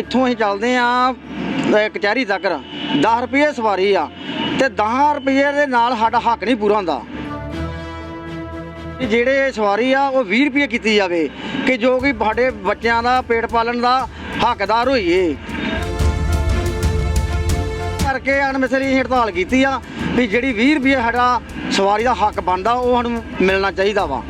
ਇੱਥੋਂ ਅਸੀਂ ਚੱਲਦੇ ਆ ਕਚਹਿਰੀ ਤੱਕ। 10 ਰੁਪਏ ਸਵਾਰੀ ਆ ਤੇ 10 ਰੁਪਏ ਦੇ ਨਾਲ ਸਾਡਾ ਹੱਕ ਨਹੀਂ ਪੂਰਾ ਹੁੰਦਾ। ਜਿਹੜੇ ਸਵਾਰੀ ਆ, ਉਹ 20 ਰੁਪਏ ਕੀਤੀ ਜਾਵੇ ਕਿ ਜੋ ਕਿ ਸਾਡੇ ਬੱਚਿਆਂ ਦਾ, ਪੇਟ ਪਾਲਣ ਦਾ ਹੱਕਦਾਰ ਹੋਈਏ। ਕਰਕੇ ਅਣਮਿਸਰੀ ਹੜਤਾਲ ਕੀਤੀ ਆ ਵੀ ਜਿਹੜੀ 20 ਰੁਪਏ ਸਾਡਾ ਸਵਾਰੀ ਦਾ ਹੱਕ ਬਣਦਾ, ਉਹ ਸਾਨੂੰ ਮਿਲਣਾ ਚਾਹੀਦਾ ਵਾ।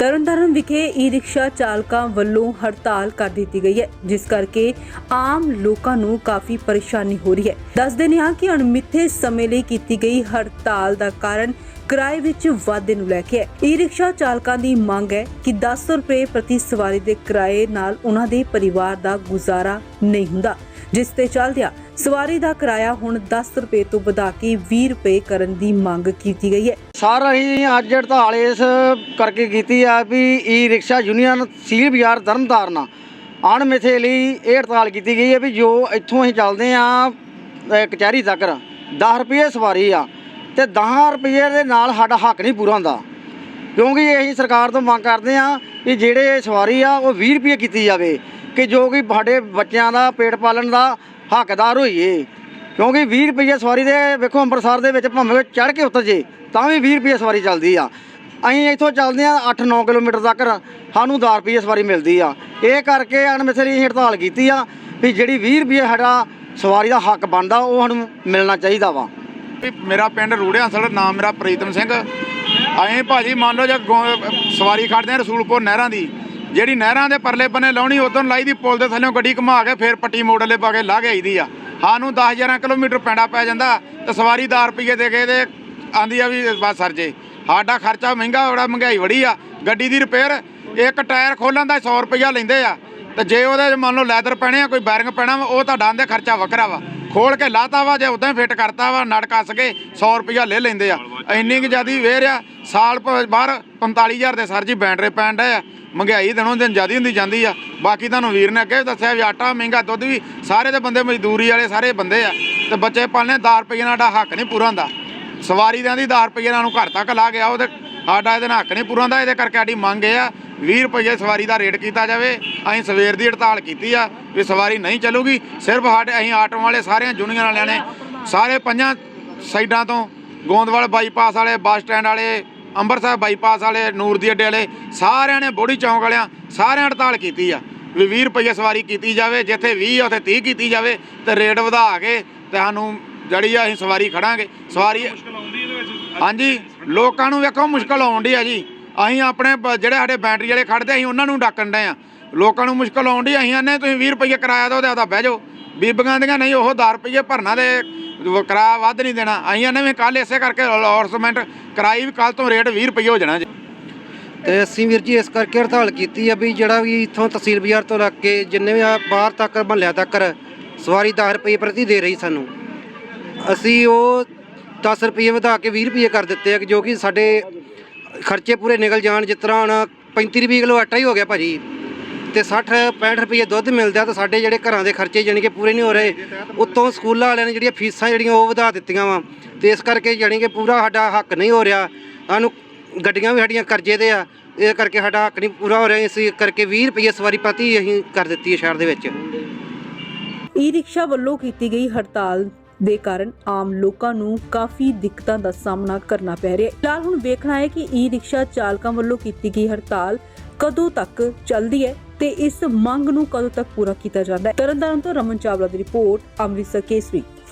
ਤਰਨਤਾਰਨ ਵਿਖੇ ਈ-ਰਿਕਸ਼ਾ ਚਾਲਕਾਂ ਵੱਲੋਂ ਹੜਤਾਲ ਕਰ ਦਿੱਤੀ ਗਈ ਹੈ, ਜਿਸ ਕਰਕੇ ਆਮ ਲੋਕਾਂ ਨੂੰ ਕਾਫੀ ਪਰੇਸ਼ਾਨੀ ਹੋ ਰਹੀ ਹੈ। ਦੱਸਦੇ ਨੇ ਹਾਂ ਕਿ ਅਣਮਿੱਥੇ ਸਮੇਂ ਲਈ ਕੀਤੀ ਗਈ ਹੜਤਾਲ ਦਾ ਕਾਰਨ ਕਿਰਾਏ ਵਿੱਚ ਵਾਧੇ ਨੂੰ ਲੈ ਕੇ ਹੈ। ਈ-ਰਿਕਸ਼ਾ ਚਾਲਕਾਂ ਦੀ ਮੰਗ ਹੈ ਕਿ 10 ਰੁਪਏ ਪ੍ਰਤੀ ਸਵਾਰੀ ਦੇ ਕਿਰਾਏ ਨਾਲ ਉਹਨਾਂ ਦੇ ਪਰਿਵਾਰ ਦਾ ਗੁਜ਼ਾਰਾ ਨਹੀਂ ਹੁੰਦਾ, ਜਿਸ ਤੇ ਚੱਲਦਿਆਂ ਸਵਾਰੀ ਦਾ ਕਿਰਾਇਆ ਹੁਣ 10 ਰੁਪਏ ਤੋਂ ਵਧਾ ਕੇ 20 ਰੁਪਏ ਕਰਨ ਦੀ ਮੰਗ ਕੀਤੀ ਗਈ ਹੈ। ਸਰ ਅਸੀਂ ਅੱਜ ਹੜਤਾਲ ਇਸ ਕਰਕੇ ਕੀਤੀ ਆ ਵੀ ਈ ਰਿਕਸ਼ਾ ਯੂਨੀਅਨ ਸੀਲ ਬਾਜ਼ਾਰ ਤਰਨਤਾਰਨ ਅਣਮਿੱਥੇ ਲਈ ਇਹ ਹੜਤਾਲ ਕੀਤੀ ਗਈ ਹੈ ਵੀ ਜੋ ਇੱਥੋਂ ਅਸੀਂ ਚੱਲਦੇ ਆ ਕਚਹਿਰੀ ਤੱਕ 10 ਰੁਪਏ ਸਵਾਰੀ ਆ ਤੇ 10 ਰੁਪਏ ਦੇ ਨਾਲ ਸਾਡਾ ਹੱਕ ਨਹੀਂ ਪੂਰਾ ਹੁੰਦਾ। ਕਿਉਂਕਿ ਅਸੀਂ ਸਰਕਾਰ ਤੋਂ ਮੰਗ ਕਰਦੇ ਆ ਵੀ ਜਿਹੜੇ ਸਵਾਰੀ ਆ, ਉਹ 20 ਰੁਪਏ ਕੀਤੀ ਜਾਵੇ ਕਿ ਜੋ ਕਿ ਸਾਡੇ ਬੱਚਿਆਂ ਦਾ, ਪੇਟ ਪਾਲਣ ਦਾ ਹੱਕਦਾਰ ਹੋਈਏ। ਕਿਉਂਕਿ 20 ਰੁਪਏ ਸਵਾਰੀ ਦੇ, ਵੇਖੋ ਅੰਮ੍ਰਿਤਸਰ ਦੇ ਵਿੱਚ ਭਾਵੇਂ ਚੜ੍ਹ ਕੇ ਉਤਰ ਜੇ, ਤਾਂ ਵੀ 20 ਰੁਪਏ ਸਵਾਰੀ ਚੱਲਦੀ ਆ। ਅਸੀਂ ਇੱਥੋਂ ਚੱਲਦੇ ਆ 8-9 ਕਿਲੋਮੀਟਰ ਤੱਕ, ਸਾਨੂੰ 10 ਰੁਪਏ ਸਵਾਰੀ ਮਿਲਦੀ ਆ। ਇਹ ਕਰਕੇ ਅਣਮਿਸਰੀ ਹੜਤਾਲ ਕੀਤੀ ਆ ਵੀ ਜਿਹੜੀ 20 ਰੁਪਏ ਸਾਡਾ ਸਵਾਰੀ ਦਾ ਹੱਕ ਬਣਦਾ, ਉਹ ਸਾਨੂੰ ਮਿਲਣਾ ਚਾਹੀਦਾ ਵਾ। ਵੀ ਮੇਰਾ ਪਿੰਡ ਰੂੜਿਆਂ ਸੜ ਨਾਮ ਮੇਰਾ ਪ੍ਰੀਤਮ ਸਿੰਘ। ਅਸੀਂ ਭਾਜੀ ਮੰਨ ਲਓ ਜੇ ਗੋ- ਸਵਾਰੀ ਖੜਦੇ ਆ ਰਸੂਲਪੁਰ ਨਹਿਰਾਂ ਦੀ ਜਿਹੜੀ ਨਹਿਰਾਂ ਦੇ ਪਰਲੇ ਬੰਨੇ ਲਾਉਣੀ ਉਦੋਂ ਲਾਈ ਦੀ ਪੁਲ ਦੇ ਥੱਲੇੋਂ ਗੱਡੀ ਘੁਮਾ ਕੇ ਫੇਰ ਪੱਟੀ ਮੋੜਲੇ ਪਾ ਕੇ ਲਾ ਕੇ ਆਈਦੀ ਆ। ਸਾਨੂੰ 10 11 ਕਿਲੋਮੀਟਰ ਪੈਂਡਾ ਪੈ ਜਾਂਦਾ ਤੇ ਸਵਾਰੀ 10 ਰੁਪਏ ਦੇ ਕੇ ਤੇ ਆਂਦੀ ਆ ਵੀ ਬਸ ਸਰ ਜੇ। ਸਾਡਾ ਖਰਚਾ ਮਹਿੰਗਾ ਬੜਾ ਮਹਿੰਗਾਈ ਬੜੀ ਆ। ਗੱਡੀ ਦੀ ਰਿਪੇਅਰ ਇੱਕ ਟਾਇਰ ਖੋਲਣ ਦਾ 100 ਰੁਪਇਆ ਲੈਂਦੇ ਆ। ਤੇ ਜੇ ਉਹਦੇ 'ਚ ਮੰਨ ਲਓ ਲੈਦਰ ਪੈਣੇ ਆ ਕੋਈ ਬੈਰਿੰਗ ਪੈਣਾ ਵਾ, ਉਹ ਤੁਹਾਡਾ ਆਂਦੇ ਖਰਚਾ ਵੱਖਰਾ ਵਾ। ਖੋਲ ਕੇ ਲਾਤਾ ਵਾ, ਜੇ ਉਦਾਂ ਹੀ ਫਿੱਟ ਕਰਤਾ ਵਾ ਨੜ ਕੱਸ ਕੇ 100 ਰੁਪਇਆ ਲੈ ਲੈਂਦੇ ਆ। ਇੰਨੀ ਕਿ ਜਿਆਦੀ ਵੇਰ ਆ, ਸਾਲ ਪ- ਬਾਹਰ 45000 ਦੇ ਸਰ ਜੀ ਬੈਂਡਰੇ ਪੈਣ ਡਏ ਆ। ਮਹਿੰਗਾਈ ਦਿਨੋਂ ਦਿਨ ਜਿਆਦੀ ਹੁੰਦੀ ਜਾਂਦੀ ਆ। ਬਾਕੀ ਤੁਹਾਨੂੰ ਵੀਰ ਨੇ ਅੱਗੇ ਵੀ ਦੱਸਿਆ ਵੀ ਆਟਾ ਮਹਿੰਗਾ, ਦੁੱਧ ਵੀ ਸਾਰੇ ਦੇ ਬੰਦੇ ਮਜ਼ਦੂਰੀ ਵਾਲੇ ਸਾਰੇ ਬੰਦੇ ਆ। ਤੇ ਬੱਚੇ ਪਾਲਣੇ 10 ਰੁਪਏ ਨਾਲ ਸਾਡਾ ਹੱਕ ਨਹੀਂ ਪੂਰਾ ਹੁੰਦਾ। ਸਵਾਰੀ ਦਿਆਂ ਦੀ 10 ਰੁਪਏ ਨਾਲ ਨੂੰ ਘਰ ਤੱਕ ਲਾ ਗਿਆ ਉਹਦੇ ਸਾਡਾ ਇਹਦੇ ਨਾਲ ਹੱਕ ਨਹੀਂ ਪੂਰਾ ਹੁੰਦਾ ਇਹਦੇ ਕਰਕੇ ਸਾਡੀ ਮੰਗ ਇਹ ਆ 20 ਰੁਪਏ ਸਵਾਰੀ ਦਾ ਰੇਟ ਕੀਤਾ ਜਾਵੇ। ਅਸੀਂ ਸਵੇਰ ਦੀ ਹੜਤਾਲ ਕੀਤੀ ਆ ਵੀ ਸਵਾਰੀ ਨਹੀਂ ਚੱਲੂਗੀ, ਸਿਰਫ ਸਾਡੇ ਅਸੀਂ ਆਟੋ ਵਾਲੇ ਸਾਰਿਆਂ ਜੁਨੀਅਰ ਵਾਲਿਆਂ ਨੇ ਸਾਰੇ ਪੰਜਾਂ ਸਾਈਡਾਂ ਤੋਂ ਗੋਂਦਵਾਲ ਬਾਈਪਾਸ ਵਾਲੇ, ਬੱਸ ਸਟੈਂਡ ਵਾਲੇ, ਅੰਮ੍ਰਿਤਸਰ ਬਾਈਪਾਸ ਵਾਲੇ, ਨੂਰ ਦੀ ਅੱਡੇ ਵਾਲੇ, ਸਾਰਿਆਂ ਨੇ ਬੋੜੀ ਚੌਂਕ ਵਾਲਿਆਂ ਸਾਰਿਆਂ ਹੜਤਾਲ ਕੀਤੀ ਆ ਵੀ 20 ਰੁਪਏ ਸਵਾਰੀ ਕੀਤੀ ਜਾਵੇ, ਜਿੱਥੇ 20 ਉੱਥੇ 30 ਕੀਤੀ ਜਾਵੇ ਤੇ ਰੇਟ ਵਧਾ ਕੇ ਤੇ ਸਾਨੂੰ ਜਿਹੜੀ ਆ ਅਸੀਂ ਸਵਾਰੀ ਖੜਾਂਗੇ ਸਵਾਰੀ ਹਾਂਜੀ ਲੋਕਾਂ ਨੂੰ ਵੇਖੋ ਮੁਸ਼ਕਲ ਆਉਂਦੀ ਆ ਜੀ। ਅਸੀਂ ਆਪਣੇ ਜਿਹੜੇ ਸਾਡੇ ਬੈਟਰੀ ਵਾਲੇ ਖੜਦੇ ਅਸੀਂ ਉਹਨਾਂ ਨੂੰ ਡਾਕਣ ਡਏ ਆ। ਲੋਕਾਂ ਨੂੰ ਮੁਸ਼ਕਲ ਆਉਂਦੀ ਅਸੀਂ ਆਨੇ ਤੁਸੀਂ 20 ਰੁਪਏ ਕਿਰਾਇਆ ਦਿਓ ਤੇ ਆਦਾ ਬਹਿ ਜਾਓ। ਬੀਬੀਆਂ ਦੀਆਂ ਨਹੀਂ ਉਹ 10 ਰੁਪਏ ਭਰਨਾ ਦੇ ਕਿਰਾਇਆ ਵੱਧ ਨਹੀਂ ਦੇਣਾ। ਅਸੀਂ ਆਨੇ ਵੀ ਕੱਲ ਇਸੇ ਕਰਕੇ ਲੌਰਸਮੈਂਟ ਕਿਰਾਈ ਵੀ ਕੱਲ ਤੋਂ ਰੇਟ 20 ਰੁਪਏ ਹੋ ਜਾਣਾ ਜੀ। ਤੇ ਅਸੀਂ ਵੀਰ ਜੀ ਇਸ ਕਰਕੇ ਹੜਤਾਲ ਕੀਤੀ ਆ ਵੀ ਜਿਹੜਾ ਵੀ ਇੱਥੋਂ ਤਹਿਸੀਲ ਬਾਜ਼ਾਰ ਤੋਂ ਲੱਗ ਕੇ ਜਿੰਨੇ ਵੀ ਆ ਬਾਹਰ ਤੱਕ ਮਹੱਲਿਆਂ ਤੱਕ ਸਵਾਰੀ 10 ਰੁਪਏ ਪ੍ਰਤੀ ਦੇ ਰਹੀ ਸਾਨੂੰ। ਅਸੀਂ ਉਹ 10 ਰੁਪਏ ਵਧਾ ਕੇ 20 ਰੁਪਏ ਕਰ ਦਿੱਤੇ ਆ ਕਿ ਜੋ ਕਿ ਸਾਡੇ ਖਰਚੇ ਪੂਰੇ ਨਿਕਲ ਜਾਣ, ਜਿਸ ਤਰ੍ਹਾਂ ਹੁਣ 35 ਰੁਪਏ ਕਿਲੋ ਆਟਾ ਹੀ ਹੋ ਗਿਆ ਭਾਜੀ ਤੇ 60 65 ਰੁਪਏ ਦੁੱਧ ਮਿਲਦਾ ਤਾਂ ਸਾਡੇ ਜਿਹੜੇ ਘਰਾਂ ਦੇ ਖਰਚੇ ਜਾਣੀ ਕਿ ਪੂਰੇ ਨਹੀਂ ਹੋ ਰਹੇ। ਉੱਤੋਂ ਸਕੂਲਾਂ ਵਾਲਿਆਂ ਨੇ ਜਿਹੜੀਆਂ ਫੀਸਾਂ ਜਿਹੜੀਆਂ ਉਹ ਵਧਾ ਦਿੱਤੀਆਂ ਵਾ ਤੇ ਇਸ ਕਰਕੇ ਜਾਣੀ ਕਿ ਪੂਰਾ ਸਾਡਾ ਹੱਕ ਨਹੀਂ ਹੋ ਰਿਹਾ। ਸਾਨੂੰ ਗੱਡੀਆਂ ਵੀ ਸਾਡੀਆਂ ਕਰਜ਼ੇ ਤੇ ਆ, ਇਹ ਕਰਕੇ ਸਾਡਾ ਹੱਕ ਨਹੀਂ ਪੂਰਾ ਹੋ ਰਿਹਾ। ਇਸ ਕਰਕੇ 20 ਰੁਪਏ ਸਵਾਰੀ ਪ੍ਰਤੀ ਅਸੀਂ ਕਰ ਦਿੱਤੀ ਹੈ ਸ਼ਹਿਰ ਦੇ ਵਿੱਚ। ਈ-ਰਿਕਸ਼ਾ ਵੱਲੋਂ ਕੀਤੀ ਗਈ ਹੜਤਾਲ ਦੇ ਕਾਰਨ ਆਮ ਲੋਕਾਂ ਨੂੰ ਕਾਫੀ ਦਿੱਕਤਾਂ ਦਾ ਸਾਹਮਣਾ ਕਰਨਾ ਪੈ ਰਿਹਾ ਹੈ। ਫਿਲਹਾਲ ਹੁਣ ਵੇਖਣਾ ਹੈ ਕਿ ਈ-ਰਿਕਸ਼ਾ ਚਾਲਕਾਂ ਵੱਲੋਂ ਕੀਤੀ ਗਈ ਹੜਤਾਲ ਕਦੋਂ ਤੱਕ ਚੱਲਦੀ ਹੈ ਤੇ ਇਸ ਮੰਗ ਨੂੰ ਕਦੋਂ ਤੱਕ ਪੂਰਾ ਕੀਤਾ ਜਾਂਦਾ ਹੈ। ਤਰਨਤਾਰਨ ਤੋਂ ਰਮਨ ਚਾਵਲਾ ਦੀ ਰਿਪੋਰਟ, ਅੰਮ੍ਰਿਤਸਰ ਕੇਸਰੀ।